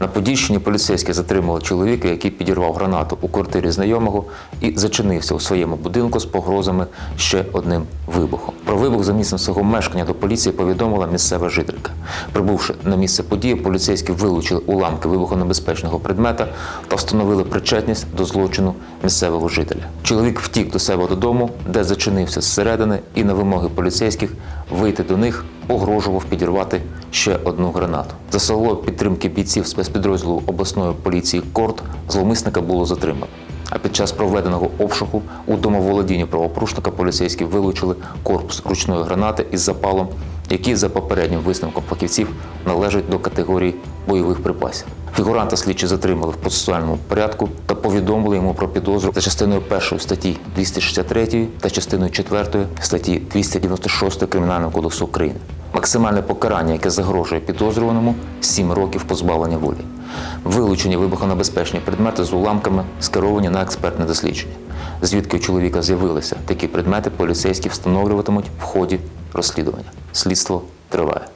На Подільщині поліцейські затримали чоловіка, який підірвав гранату у квартирі знайомого і зачинився у своєму будинку з погрозами ще одним вибухом. Про вибух за місцем свого мешкання до поліції повідомила місцева жителька. Прибувши на місце події, поліцейські вилучили уламки вибухонебезпечного предмета та встановили причетність до злочину місцевого жителя. Чоловік втік до себе додому, де зачинився зсередини, і на вимоги поліцейських вийти до них погрожував підірвати ще одну гранату. За слово підтримки бійців спецпідрозділу обласної поліції Корт зловмисника було затримано. А під час проведеного обшуку у домоволодінні правопорушника поліцейські вилучили корпус ручної гранати із запалом, який за попереднім висновком фахівців належить до категорії бойових припасів. Фігуранта слідчі затримали в процесуальному порядку та повідомили йому про підозру за частиною 1 статті 263 та частиною 4 статті 296 Кримінального кодексу України. Максимальне покарання, яке загрожує підозрюваному 7 років позбавлення волі. Вилучені вибухонебезпечні предмети з уламками скеровані на експертне дослідження. Звідки у чоловіка з'явилися такі предмети, поліцейські встановлюватимуть в ході розслідування. Слідство триває.